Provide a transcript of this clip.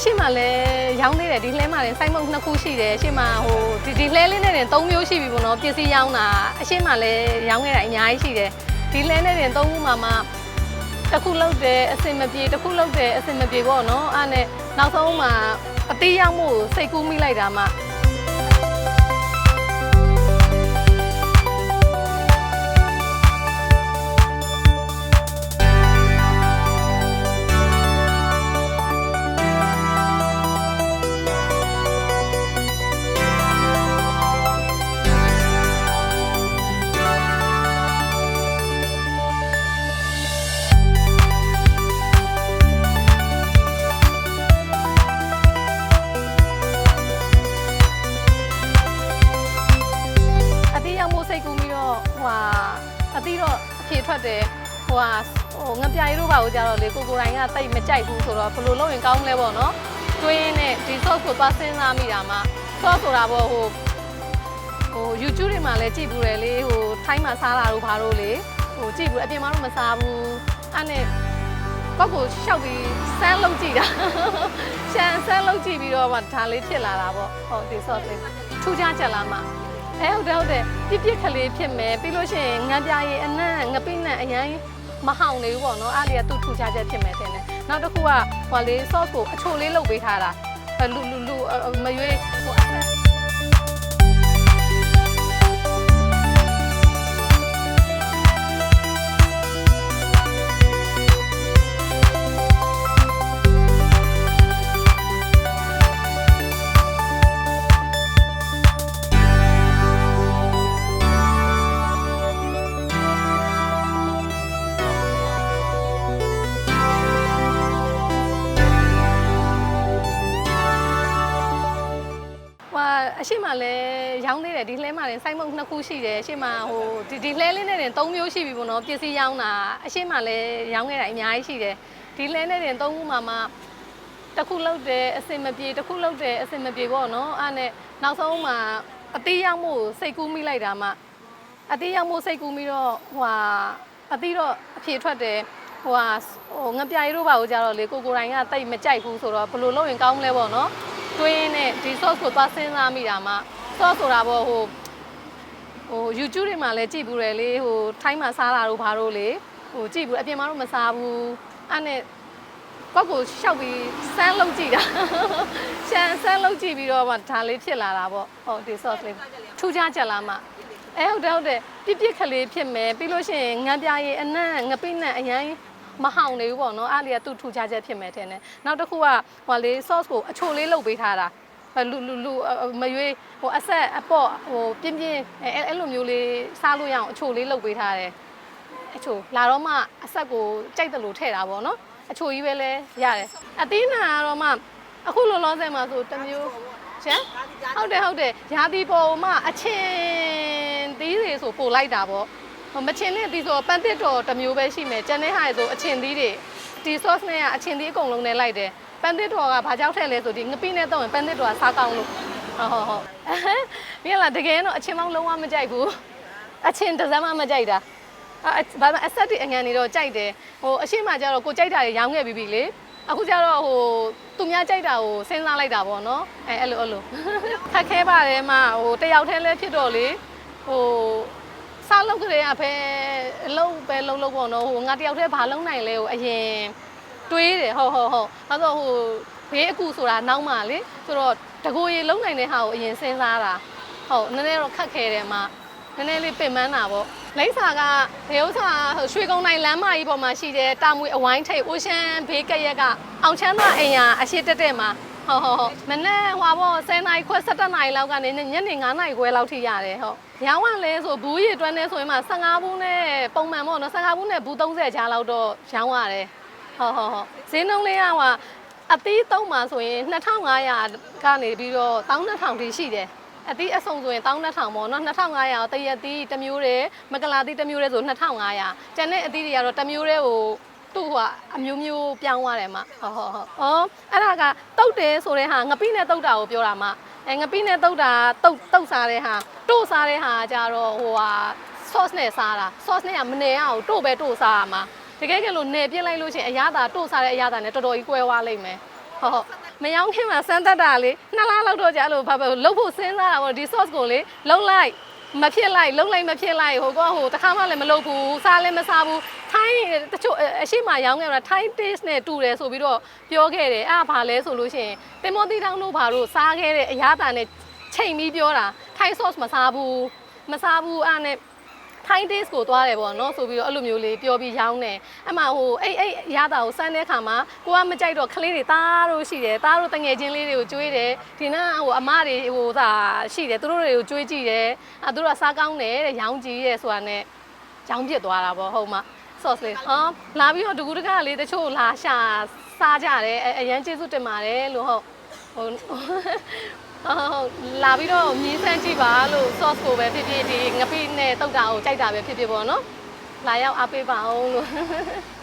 အရှိမလည်းရောင်းသေးတယ်ဒီလှဲမှာလည်းစိုက်မုံနှစ်ခုရှိတယ်အရှိမဟိုဒီဒီလှဲလေးနဲ့တင်၃မျိုးရှိပြီပေါ့နော်ပစ္စည်းရောင်းတာအရှိမလည်းရောင်းခဲ့တာအများကြီးရှိတယ်ဒီလှဲနဲ့တင်၃ခုမှမှတစ်ခုလောက်တယ်အစင်မပြေတစ်ခုလောက်တယ်အစင်မပြေပေါ့နော်အဲ့နဲ့နောက်ဆုံးမှအသေးရောင်းမှုကိုစိတ်ကူးမိလိုက်တာမှ အတိတော့အဖြေထွက်တယ်ဟိုဟာဟိုငပြာရီတို့ဘာကိုကြတော့လေကိုကိုတိုင်းကတိတ်မကြိုက်ဘူးဆိုတော့ဘယ်လိုလုပ်ရင်ကောင်းမလဲပေါ့နော်တွေးရင်းနဲ့ဒီ sauce ကိုသွားစဉ်းစားမိတာမှ sauce ဆိုတာပေါ့ဟိုဟို YouTube တွေမှာလည်းကြည့်ဘူးတယ်လေဟိုထိုင်းမှာစားတာတို့ဘာတို့လေဟိုကြည့်ဘူးအပြင်မှာတော့မစားဘူးအဲ့နဲ့ကောက်ကိုရှောက်ပြီးစမ်းလုပ်ကြည့်တာရှမ်းစမ်းလုပ်ကြည့်ပြီးတော့မှဒါလေးဖြစ်လာတာပေါ့ဟုတ်ဒီ sauce လေးထူးခြားချက်လားမ အဲဟုတ်တယ်ဟုတ်တယ်ပြစ်ပြစ်ကလေးဖြစ်မယ်ပြီးလို့ရှိရင်ငန်းပြားရင်အနံ့ငပိနံ့အရင်မဟောင်နေဘူးပေါ့နော်အားလေးကသူ့ထူခြားချက်ဖြစ်မယ်ထင်တယ်နောက်တစ်ခုကဟိုလေး sauce ကိုအချိုလေးလုပ်ပေးထားတာအဲလူလူလူမရွေးဟို အဆက်ဟိုအရှိမလည်းရောင်းသေးတယ်ဒီလှဲမှာလည်းစိုက်မုံနှစ်ခုရှိတယ်အရှိမဟိုဒီဒီလှဲလေးနဲ့တင်၃မျိုးရှိပြီပေါ့နော်ပစ္စည်းရောင်းတာအရှိမလည်းရောင်းခဲ့တာအများကြီးရှိတယ်ဒီလှဲနဲ့တင်၃ခုမှမှတစ်ခုလောက်တယ်အစင်မပြေတစ်ခုလောက်တယ်အစင်မပြေပေါ့နော်အဲ့နဲ့နောက်ဆုံးမှအသေးရောင်းမှုကိုစိတ်ကူးမိလိုက်တာမှအသေးရောင်းမှုစိတ်ကူးပြီးတော့ဟိုဟာအသေးတော့အဖြေထွက်တယ်ဟိုဟာဟိုငပြာရီတို့ဘာကိုကြတော့လေကိုကိုတိုင်းကတိတ်မကြိုက်ဘူးဆိုတော့ဘယ်လိုလုပ်ရင်ကောင်းမလဲပေါ့နော် တွေးရင်းနဲ့ဒီ sauce ကိုသွားစဉ်းစားမိတာမှ sauce ဆိုတာပေါ့ဟိုဟို YouTube တွေမှာလည်းကြည့်ဘူးတယ်လေဟိုထိုင်းမှာစားတာတို့ဘာတို့လေဟိုကြည့်ဘူးအပြင်မှာတော့မစားဘူးအဲ့နဲ့ကောက်ကိုရှောက်ပြီးစမ်းလုပ်ကြည့်တာရှမ်းစမ်းလုပ်ကြည့်ပြီးတော့မှဒါလေးဖြစ်လာတာပေါ့ဟုတ်ဒီ sauce လေးထူးခြားချက်လားမအဲဟုတ်တယ်ဟုတ်တယ်ပြစ်ပြစ်ကလေးဖြစ်မယ်ပြီးလို့ရှိရင်ငန်းပြားရင်အနံ့ငပိနံ့အရင် မဟောင်နေဘူးပေါ့နော်အားလေးကသူ့ထူခြားချက်ဖြစ်မယ်ထင်တယ်နောက်တစ်ခုကဟိုလေး sauce ကိုအချိုလေးလုပ်ပေးထားတာလူလူလူမရွေးဟိုအဆက်အပေါ့ဟိုပြင်းပြင်းအဲအဲ့လိုမျိုးလေးစားလို့ရအောင်အချိုလေးလုပ်ပေးထားတယ်အချိုလာတော့မှအဆက်ကိုကြိုက်တယ်လို့ထည့်တာပေါ့နော်အချိုကြီးပဲလဲရတယ်အသီးနာကတော့မှအခုလောလောဆယ်မှာဆိုတစ်မျိုးရှမ်းဟုတ်တယ်ဟုတ်တယ်ရာသီပေါ်မှာအချင်းသီးတွေဆိုပို့လိုက်တာပေါ့ဟို မချင်တဲ့ဒီဆိုပန်းတစ်တော်တစ်မျိုးပဲရှိမယ်ကျန်တဲ့ဟာတွေဆိုအချင်သီးတွေဒီ sauce နဲ့ကအချင်သီးအကုန်လုံးနဲ့လိုက်တယ်ပန်းတစ်တော်ကဘာကြောက်ထည့်လဲဆိုဒီငပိနဲ့တော့ရင်ပန်းတစ်တော်ကစားကောင်းလို့ဟုတ်ဟုတ်ဟုတ်မြင်လားတကယ်တော့အချင်မောင်းလုံးဝမကြိုက်ဘူးအချင်တစ်စမ်းမှမကြိုက်တာအဲဘာမှအဆက်တွေအငံနေတော့ကြိုက်တယ်ဟိုအရှိမကျတော့ကိုကြိုက်တာတွေရောင်းခဲ့ပြီးပြီလေအခုကျတော့ဟိုသူများကြိုက်တာကိုစဉ်းစားလိုက်တာပေါ့နော်အဲအဲ့လိုအဲ့လိုခက်ခဲပါတယ်မဟိုတယောက်တည်းလဲဖြစ်တော့လေဟို စားလုပ်ကြတဲ့ကပဲအလုပ်ပဲလုပ်လို့ပေါ့နော်ဟိုငါတယောက်တည်းဘာလုပ်နိုင်လဲကိုအရင်တွေးတယ်ဟုတ်ဟုတ်ဟုတ်အဲဆိုဟိုဘေးအကူဆိုတာနောက်မှလေဆိုတော့တကူရေလုံးနိုင်တဲ့ဟာကိုအရင်စဉ်းစားတာဟုတ်နည်းနည်းတော့ခက်ခဲတယ်မှာနည်းနည်းလေးပင်ပန်းတာပေါ့လိမ့်စာကဒေဥစာဟိုရွှေကုန်းတိုင်းလမ်းမကြီးပေါ်မှာရှိတဲ့တာမွေအဝိုင်းထိပ်အိုရှန်ဘေးကရက်ကအောင်ချမ်းသာအိမ်ယာအရှိတက်တက်မှာ ဟုတ်ဟုတ်ဟုတ်မနေ့ဟွာပေါ့10နာရီခွဲ17နာရီလောက်ကနေညနေ9နာရီခွဲလောက်ထိရတယ်ဟုတ်ရောင်းရလဲဆိုဘူးရီတွန်းနေဆိုရင်မှ15ဘူးနဲ့ပုံမှန်ပေါ့နော်15ဘူးနဲ့ဘူး30ချားလောက်တော့ရောင်းရတယ်ဟုတ်ဟုတ်ဟုတ်ဈေးနှုန်းလေးကဟွာအသီးသုံးမှာဆိုရင်2500ကနေပြီးတော့12000ထိရှိတယ်အသီးအစုံဆိုရင်12000ပေါ့နော်2500တရက်သီးတစ်မျိုးတည်းမကလာသီးတစ်မျိုးတည်းဆို2500ကျန်တဲ့အသီးတွေကတော့တစ်မျိုးတည်းဟို သူ့ကအမျိုးမျိုးပြောင်းသွားတယ်မဟုတ်ဟုတ်ဟုတ်။အော်အဲ့ဒါကတုတ်တယ်ဆိုတဲ့ဟာငပိနဲ့တုတ်တာကိုပြောတာမ။အဲငပိနဲ့တုတ်တာတုတ်တုတ်စားတဲ့ဟာတို့စားတဲ့ဟာကြတော့ဟိုဟာ sauce နဲ့စားတာ sauce နဲ့ကမနေရအောင်တို့ပဲတို့စားရမှာတကယ်ကလို့နေပြစ်လိုက်လို့ရှိရင်အရသာတို့စားတဲ့အရသာနဲ့တော်တော်ကြီးကွဲသွားလိမ့်မယ်ဟုတ်ဟုတ်မယောင်းခင်မှာစမ်းသက်တာလေနှစ်လားလောက်တော့ကြာလို့ဘာပဲလှုပ်ဖို့စဉ်းစားတာပေါ့ဒီ sauce ကိုလေလှုပ်လိုက် မဖြစ်လိုက်လှုပ်လိုက်မဖြစ်လိုက်ဟိုကဟိုတစ်ခါမှလည်းမလုပ်ဘူးစားလည်းမစားဘူးထိုင်းတချို့အရှိမရောင်းခဲ့တာထိုင်း taste နဲ့တူတယ်ဆိုပြီးတော့ပြောခဲ့တယ်အဲ့ဒါဘာလဲဆိုလို့ရှိရင်တင်မောတီတောင်းတို့ဘာလို့စားခဲ့တဲ့အရာတာနဲ့ချိန်ပြီးပြောတာထိုင်း sauce မစားဘူးမစားဘူးအဲ့ဒါနဲ့ ထိုင်း days ကိုသွားတယ်ပေါ့နော်ဆိုပြီးတော့အဲ့လိုမျိုးလေးပြောပြီးရောင်းတယ်အမှဟိုအဲ့အဲ့ရတာကိုစမ်းတဲ့ခါမှာကိုကမကြိုက်တော့ကလေးတွေသားတို့ရှိတယ်သားတို့တငယ်ချင်းလေးတွေကိုကျွေးတယ်ဒီနာဟိုအမတွေဟိုသာရှိတယ်သူတို့တွေကိုကျွေးကြည့်တယ်အဲသူတို့ကစားကောင်းတယ်တဲ့ရောင်းကြည့်ရဲဆိုတာနဲ့ရောင်းပြစ်သွားတာပေါ့ဟုတ်မှာ sauce လေးဟောလာပြီးတော့တကူတကလေးတချို့လာရှာစားကြတယ်အအရန်ကျေးဇူးတင်ပါတယ်လို့ဟုတ်ဟို ဟုတ်လာပြီးတော့မြင်းစမ်းကြည့်ပါလို့ sauce ကိုပဲဖြစ်ဖြစ်ဒီငပိနဲ့တုတ်တာကိုကြိုက်တာပဲဖြစ်ဖြစ်ပေါ့နော်လာရောက်အားပေးပါအောင်လို့